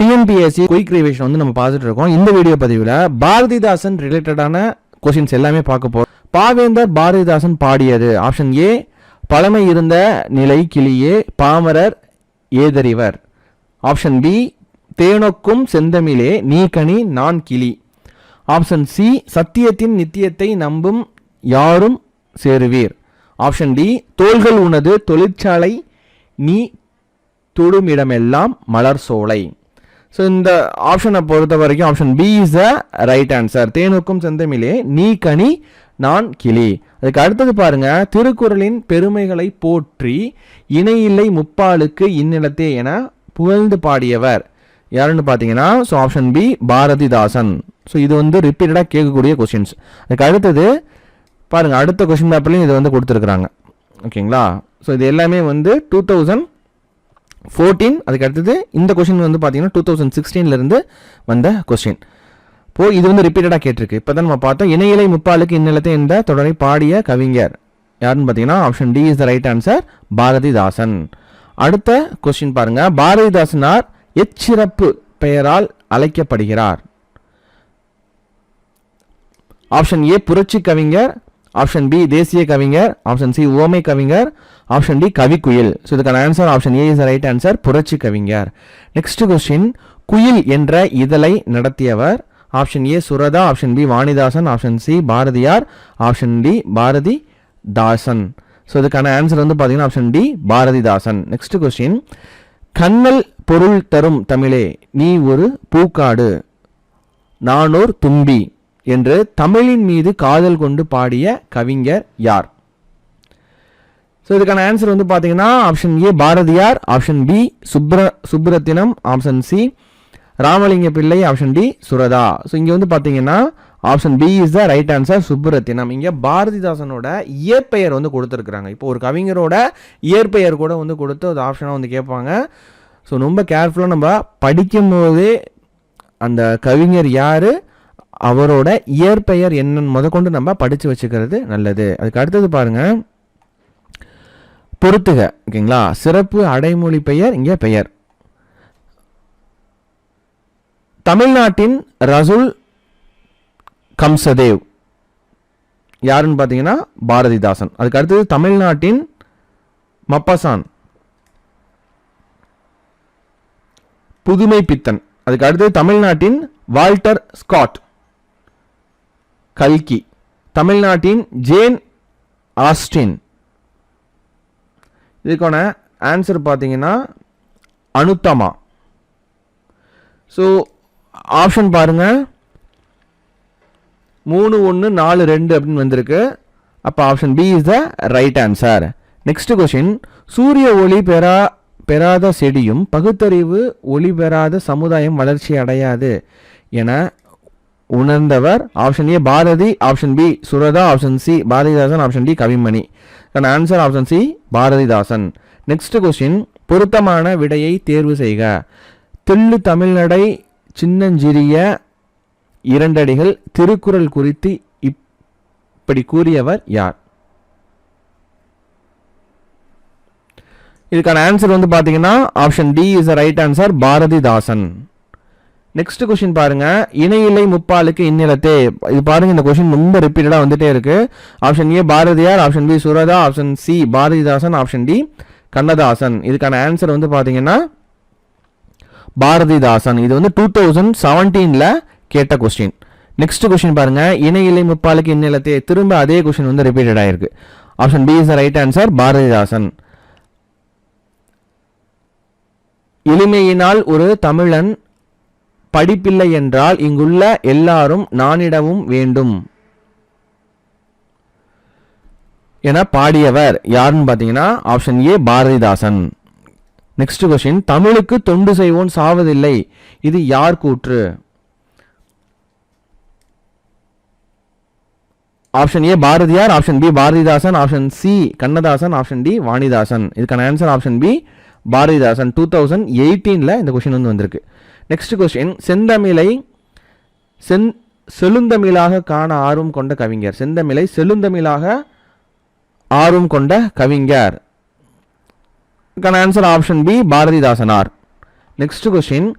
TNPSC quick revision வந்து நம்ம பார்த்துட்டு இருக்கோம் இந்த வீடியோ பதிவில் பாரதிதாசன் ரிலேட்டடான கொஷின்ஸ் எல்லாமே பார்க்க போகிறோம் பாவேந்தர் பாரதிதாசன் பாடியது. ஆப்ஷன் ஏ பழமை இருந்த நிலை கிளியே பாமரர் ஏதறிவர். ஆப்ஷன் பி தேனொக்கும் செந்தமிழே நீ கனி நான் கிளி. ஆப்ஷன் சி சத்தியத்தின் நித்தியத்தை நம்பும் யாரும் சேருவீர். ஆப்ஷன் டி தோள்கள் உனது தொழிற்சாலை நீ தொடுமிடமெல்லாம் மலர் சோலை. ஸோ இந்த ஆப்ஷனை பொறுத்த வரைக்கும் option B is the right answer தேனுக்கும் செந்தமிழே நீ கனி நான் கிளி. அதுக்கு அடுத்தது பாருங்க திருக்குறளின் பெருமைகளை போற்றி இணையில்லை முப்பாலுக்கு இந்நிலத்தே என புகழ்ந்து பாடியவர். யாருன்னு பார்த்தீங்கன்னா so option B Bharathidasan. So இது வந்து ரிப்பீட்டடாக கேட்கக்கூடிய கொஸ்டின்ஸ் அதுக்கு அடுத்தது பாருங்கள் அடுத்த கொஸ்டின் பேப்பர்லையும் இது வந்து கொடுத்துருக்குறாங்க. ஓகேங்களா ஸோ இது எல்லாமே வந்து டூ தௌசண்ட் ஃபோர்டீன் அதுக்கு அடுத்தது இந்த கொஷின் வந்து பார்த்தீங்கன்னா டூ தௌசண்ட் சிக்ஸ்டீன்லேருந்து வந்த கொஸ்டின் இப்போ இது வந்து ரிப்பீட்டடாக கேட்டிருக்கு. இப்போ தான் நம்ம பார்த்தோம். இணையிலை முப்பாலுக்கு இந்நிலத்தை இந்த தொடரை பாடிய கவிஞர் யாருன்னு பார்த்தீங்கன்னா option D is the right answer Bharathidasan. அடுத்த கொஸ்டின் பாருங்க. பாரதிதாசனார் எச்சிறப்பு பெயரால் அழைக்கப்படுகிறார். ஆப்ஷன் ஏ புரட்சி கவிஞர் ஆப்ஷன் பி தேசிய கவிஞர். ஆப்ஷன் சி ஓமை கவிஞர். ஆப்ஷன் டி கவிக்குயில். ஸோ இதுக்கான answer option A is right answer புரட்சி கவிஞர். நெக்ஸ்ட் கொஸ்டின் குயில் என்ற இதழை நடத்தியவர். Option A Suratha. Option B Vanidasan. Option C Bharathiyar. Option D Bharathidasan so இதுக்கான ஆன்சர் வந்து பார்த்தீங்கன்னா option D Bharathidasan. Next question கண்ணல் பொருள் தரும் தமிழே நீ ஒரு பூக்காடு நானோர் தும்பி. என்று தமிழின் மீது காதல் கொண்டு பாடிய கவிஞர் யார்? ஸோ இதுக்கான ஆன்சர் வந்து பார்த்தீங்கன்னா option A Bharathiyar option B சுப்ர Subrathinam option C Ramalinga Pillai option D Suratha. So இங்கே வந்து பார்த்தீங்கன்னா option B is the right answer Subburathinam இங்கே பாரதிதாசனோட இயற்பெயர் வந்து கொடுத்துருக்குறாங்க. இப்போ ஒரு கவிஞரோட இயற்பெயர் கூட வந்து கொடுத்து அது ஆப்ஷனாக வந்து கேட்பாங்க. ஸோ ரொம்ப கேர்ஃபுல்லாக நம்ம படிக்கும்போதே அந்த கவிஞர் யார்? அவரோட இயற்பெயர் என்னன்னு முதற்கொண்டு நம்ம படித்து வச்சுக்கிறது நல்லது. அதுக்கு அடுத்தது பாருங்கள் பொருத்துக ஓகேங்களா? சிறப்பு அடைமொழி பெயர் இங்கே பெயர். தமிழ்நாட்டின் ரசுல் கம்சதேவ். யாருன்னு பார்த்தீங்கன்னா? பாரதிதாசன். அதுக்கு அடுத்தது தமிழ்நாட்டின் மப்பசான். புதுமை பித்தன் அதுக்கு அடுத்தது தமிழ்நாட்டின் வால்டர் ஸ்காட். கல்கி. தமிழ்நாட்டின் ஜேன் ஆஸ்டின். இதுக்கான ஆன்சர் பார்த்தீங்கன்னா அனுத்தமா. ஸோ ஆப்ஷன் பாருங்க. மூணு ஒன்று நாலு ரெண்டு அப்படின்னு வந்திருக்கு. அப்போ option B is the right answer next question சூரிய ஒளி பெறா பெறாத செடியும் பகுத்தறிவு ஒளி பெறாத சமுதாயம் வளர்ச்சி அடையாது என உணர்ந்தவர் option A Bharathi option B Suratha option C Bharathidasan option D Kavimani. Answer option C Bharathidasan. Next question பொருத்தமான விடையை தேர்வு செய்க. தில்லு தமிழ்நடை சின்னஞ்சிறிய இரண்டடிகள் திருக்குறள் குறித்து இப்படி கூறியவர் யார்? இதுக்கான ஆன்சர் வந்து பார்த்தீங்கன்னா option D is right answer Bharathidasan. Next question பாருங்க. இணையிலை முப்பாலுக்கு இந்நிலத்தே. இது பாருங்க இந்த கொஸ்டின் ரொம்ப ரிப்பீட்டடா வந்துட்டே இருக்கு. Option A Bharathiyar. Option B Suratha. Option C Bharathidasan. Option D Kannadasan. இதுக்கான ஆன்சர் வந்து பாத்தீங்கன்னா பாரதிதாசன். இது வந்து டூ தௌசண்ட் செவன்டீன்ல கேட்ட கொஸ்டின் நெக்ஸ்ட் கொஸ்டின் பாருங்க. இணையிலை முப்பாலுக்கு இந்நிலத்தே. திரும்ப அதே கொஸ்டின் வந்து ரிப்பீட்டட் ஆயிருக்கு. Option B is right answer Bharathidasan. எளிமையினால் ஒரு தமிழன் படிப்பில்லை என்றால் இங்குள்ள எல்லாரும் நானிடவும் வேண்டும். என பாடியவர் யாருன்னு பார்த்தீங்கன்னா option A Bharathidasan. Next question தமிழுக்கு தொண்டு செய்வோன் சாவதில்லை. இது யார் கூற்று? Option A Bharathiyar option B Bharathidasan option C Kannadasan option D Vanidasan. இதுக்கான answer option B Bharathidasan two thousand எயிட்டீனில் இந்த கொஷின் வந்து வந்திருக்கு. நெக்ஸ்ட் கொஸ்டின் செந்தமிழை செந் செழுந்தமிழாக காண ஆர்வம் கொண்ட கவிஞர். செந்தமிழை செழுந்தமிழாக ஆர்வம் கொண்ட கவிஞர். கன் answer option B Bharathidasanar. Next question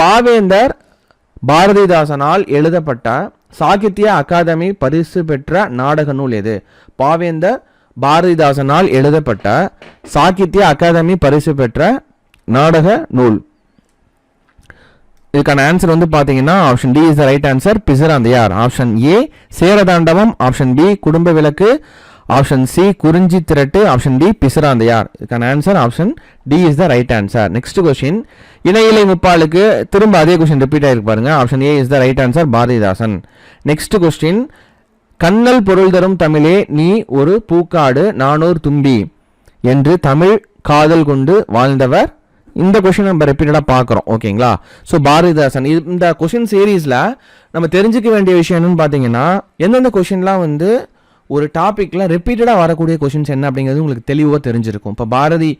பாவேந்தர் பாரதிதாசனால் எழுதப்பட்ட சாகித்ய அகாதமி பரிசு பெற்ற நாடக நூல் எது? பாவேந்தர் பாரதிதாசனால் எழுதப்பட்ட சாகித்ய அகாதமி பரிசு பெற்ற நாடக நூல். இதுக்கான ஆன்சர் வந்து பார்த்தீங்கன்னா option D is the right answer Pisiranthaiyar option A சேரதாண்டவம். Option B Kudumba Vilakku. Option C குறிஞ்சி திரட்டு. ஆப்ஷன் டி பிசிராந்தையார் இதுக்கான answer option D is the right answer next question இணையிலை முப்பாலுக்கு திரும்ப அதே கொஸ்டின் ரிப்பீட் ஆயிருக்கு பாருங்க. Option A is the right answer Bharathidasan. Next question கண்ணல் பொருள் தரும் தமிழே நீ ஒரு பூக்காடு நானூர் தும்பி என்று தமிழ் காதல் கொண்டு வாழ்ந்தவர். இந்த கொஷின் நம்ம ரிப்பீட்டடாக பார்க்குறோம் ஓகேங்களா ஸோ பாரதிதாசன் இந்த கொஷின் சீரீஸில் நம்ம தெரிஞ்சுக்க வேண்டிய விஷயம் என்னன்னு பார்த்தீங்கன்னா எந்தெந்த கொஷின்லாம் வந்து ஒரு டாப்பிக்கில் ரிப்பீட்டடாக வரக்கூடிய கொஷின்ஸ் என்ன அப்படிங்கிறது உங்களுக்கு தெளிவாக தெரிஞ்சிருக்கும். இப்போ பாரதி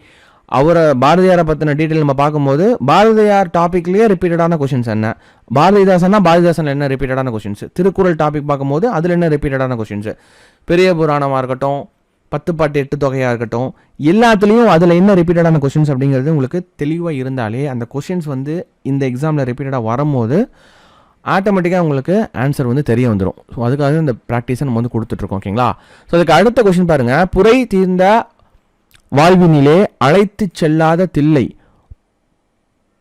அவரை பாரதியாரை பற்றின டீட்டெயில் நம்ம பார்க்கும்போது பாரதியார் டாப்பிக்லேயே ரிப்பீட்டடான கொஷின்ஸ் என்ன? பாரதிதாசன்னா பாரதிதாசன் என்ன ரிப்பீட்டடான கொஷின்ஸ் திருக்குறள் டாபிக் பார்க்கும்போது அதில் என்ன ரிப்பீட்டடான கொஷின்ஸ் பெரிய புராணமாக இருக்கட்டும் பத்து பாட்டு எட்டு தொகையாக இருக்கட்டும் எல்லாத்துலேயும் அதில் என்ன ரிப்பீட்டடான கொஷின்ஸ் அப்படிங்கிறது உங்களுக்கு தெளிவாக இருந்தாலே அந்த கொஷின்ஸ் வந்து இந்த எக்ஸாமில் ரிப்பீட்டடாக வரும்போது ஆட்டோமேட்டிக்காக உங்களுக்கு ஆன்சர் வந்து தெரிய வந்துடும் ஸோ அதுக்காக இந்த ப்ராக்டிஸை நம்ம வந்து கொடுத்துட்ருக்கோம் ஓகேங்களா ஸோ அதுக்கு அடுத்த கொஷின் பாருங்கள் புரை தீர்ந்த வாழ்வினிலே அழைத்து செல்லாத தில்லை.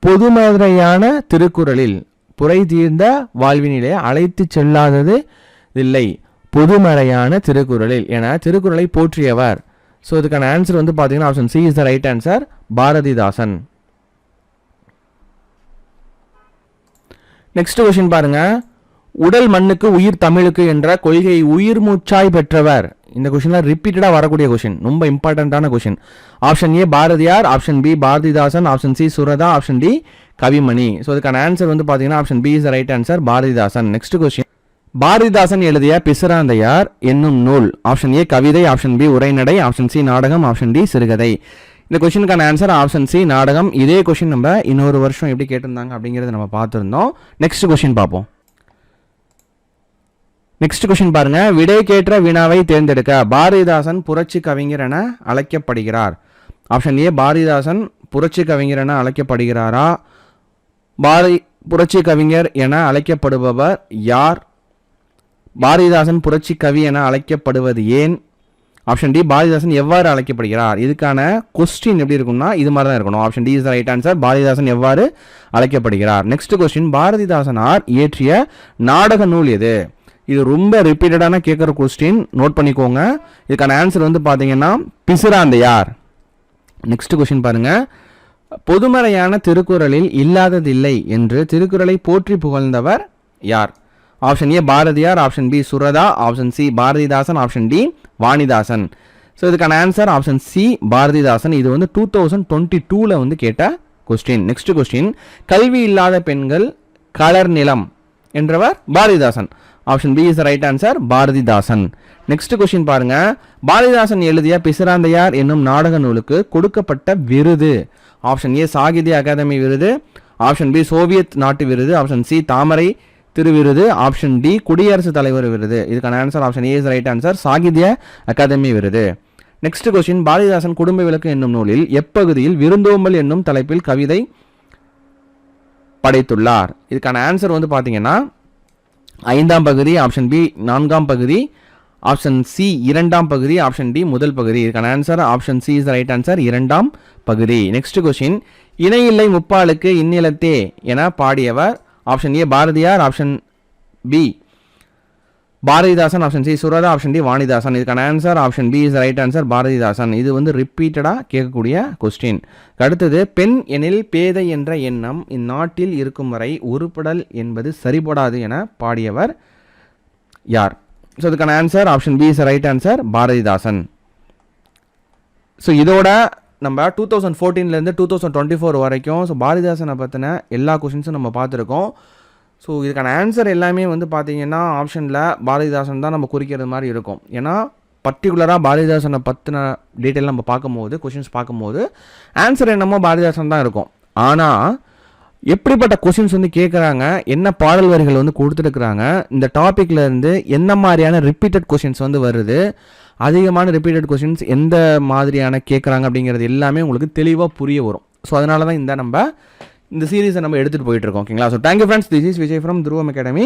பொதுமதுரையான திருக்குறளில் புரை தீர்ந்த வாழ்வினிலே அழைத்து செல்லாதது இல்லை பொதுமறையான திருக்குறளில் என திருக்குறளை போற்றியவர். ஸோ இதுக்கான ஆன்சர் வந்து பார்த்தீங்கன்னா option C is the right answer Bharathidasan. Next question பாருங்க. உடல் மண்ணுக்கு உயிர் தமிழுக்கு என்ற கொள்கையை உயிர் மூச்சாய் பெற்றவர். இந்த கொஷின்லாம் ரிப்பீட்டடாக வரக்கூடிய கொஷின் ரொம்ப இம்பார்ட்டண்ட்டான question option A Bharathiyar. Option B Bharathidasan. Option C Suratha. Option D Kavimani. So இதுக்கான ஆன்சர் வந்து பார்த்தீங்கன்னா option B is right answer Bharathidasan. Next question Bharathidasan எழுதிய பிசிராந்தையார் என்னும் நூல். ஆப்ஷன் ஏ கவிதை. ஆப்ஷன் பி உரைநடை. ஆப்ஷன் சி நாடகம். ஆப்ஷன் டி சிறுகதை. இந்த கொஷினுக்கான ஆன்சர் ஆப்ஷன் சி நாடகம். இதே கொஷின் நம்ம இன்னொரு வருஷம் எப்படி கேட்டிருந்தாங்க அப்படிங்கிறத நம்ம பார்த்துருந்தோம். நெக்ஸ்ட் கொஷின் பார்ப்போம். நெக்ஸ்ட் கொஷின் பாருங்க. விடைக்கேற்ற வினாவை தேர்ந்தெடுக்க பாரதிதாசன் புரட்சி கவிஞர் என அழைக்கப்படுகிறார். ஆப்ஷன் ஏ பாரதிதாசன் புரட்சி கவிஞர் என அழைக்கப்படுகிறாரா? பாரதி புரட்சி கவிஞர் என அழைக்கப்படுபவர் யார்? பாரதிதாசன் புரட்சி கவி என அழைக்கப்படுவது ஏன்? ஆப்ஷன் டி பாரதிதாசன் எவ்வாறு அழைக்கப்படுகிறார்? இதுக்கான கொஸ்டின் எப்படி இருக்கும்னா இது மாதிரி தான் இருக்கணும் option D is right answer Bharathidasan எவ்வாறு அழைக்கப்படுகிறார்? நெக்ஸ்ட் கொஸ்டின் பாரதிதாசனார் இயற்றிய நாடக நூல் எது? இது ரொம்ப ரிப்பீட்டடான கேட்குற கொஸ்டின் நோட் பண்ணிக்கோங்க. இதுக்கான ஆன்சர் வந்து பார்த்தீங்கன்னா பிசிராந்தையார் நெக்ஸ்ட் கொஸ்டின் பாருங்கள் பொதுமறையான திருக்குறளில் இல்லாததில்லை என்று திருக்குறளை போற்றி புகழ்ந்தவர் யார்? Option A Bharathiyar. Option B Suratha. Option C Bharathidasan. Option D Vanidasan. So இதுக்கான ஆன்சர் ஆப்ஷன் சி பாரதிதாசன். இது வந்து டூ தௌசண்ட் டுவெண்ட்டி டூவில் வந்து கேட்ட கொஸ்டின் நெக்ஸ்ட் கொஸ்டின் கல்வி இல்லாத பெண்கள் கலர் நிலம் என்றவர் Bharathidasan. Option B is right answer Bharathidasan next question பாருங்க. பாரதிதாசன் எழுதிய பிசிராந்தையார் என்னும் நாடக நூலுக்கு கொடுக்கப்பட்ட விருது. ஆப்ஷன் ஏ சாகித்ய அகாதமி விருது. ஆப்ஷன் பி சோவியத் நாட்டு விருது. ஆப்ஷன் சி தாமரை திருவிருது. ஆப்ஷன் டி குடியரசுத் தலைவர் விருது. இதுக்கான answer option A is right answer Sahitya Akademi விருது. நெக்ஸ்ட் கொஸ்டின் பாரதிதாசன் குடும்ப விளக்கு என்னும் நூலில் எப்பகுதியில் விருந்தோம்பல் என்னும் தலைப்பில் கவிதை படைத்துள்ளார். இதுக்கான ஆன்சர் வந்து பார்த்தீங்கன்னா ஐந்தாம் பகுதி ஆப்ஷன் பி நான்காம் பகுதி ஆப்ஷன் சி இரண்டாம் பகுதி ஆப்ஷன் டி முதல் பகுதி. இதுக்கான answer option C is right answer இரண்டாம் பகுதி. நெக்ஸ்ட் கொஸ்டின் இணையில்லை முப்பாலுக்கு இந்நிலத்தே என பாடியவர் option A Bharathiyar option B Bharathidasan option C Suratha option D Vanidasan. இதுக்கான answer option B is right answer Bharathidasan. இது வந்து ரிப்பீட்டடாக கேட்கக்கூடிய கொஸ்டின் அடுத்தது பெண் எனில் பேதை என்ற எண்ணம் இந்நாட்டில் இருக்கும் வரை உருப்படல் என்பது சரிபடாது என பாடியவர் யார்? ஸோ இதுக்கான answer option B is right answer Bharathidasan. So இதோட நம்ம டூ தௌசண்ட் ஃபோர்டீன்லேருந்து டூ தௌசண்ட் டுவெண்ட்டி ஃபோர் வரைக்கும் ஸோ பாரதிதாசனை பற்றின எல்லா கொஷின்ஸும் நம்ம பார்த்துருக்கோம். ஸோ இதுக்கான ஆன்சர் எல்லாமே வந்து பார்த்தீங்கன்னா ஆப்ஷனில் பாரதிதாசன் தான் நம்ம குறிக்கிறது மாதிரி இருக்கும். ஏன்னா பர்டிகுலராக பாரதிதாசனை பற்றின டீட்டெயில் நம்ம பார்க்கும்போது கொஷின்ஸ் பார்க்கும்போது ஆன்சர் என்னமோ பாரதிதாசன் தான் இருக்கும். ஆனால் எப்படிப்பட்ட கொஷின்ஸ் வந்து கேட்குறாங்க என்ன பாடல் வரிகள் வந்து கொடுத்துருக்குறாங்க இந்த டாப்பிக்லேருந்து என்ன மாதிரியான ரிப்பீட்டட் கொஷின்ஸ் வந்து வருது அதிகமான ரிப்பீட்டட் கொஷின்ஸ் எந்த மாதிரியான கேட்குறாங்க அப்படிங்கிறது எல்லாமே உங்களுக்கு தெளிவாக புரிய வரும். ஸோ அதனால தான் இந்த நம்ம இந்த சீரீஸை நம்ம எடுத்துகிட்டு போயிட்டு இருக்கோம் ஓகேங்களா so thank you friends this is Vijay from Dhruvam academy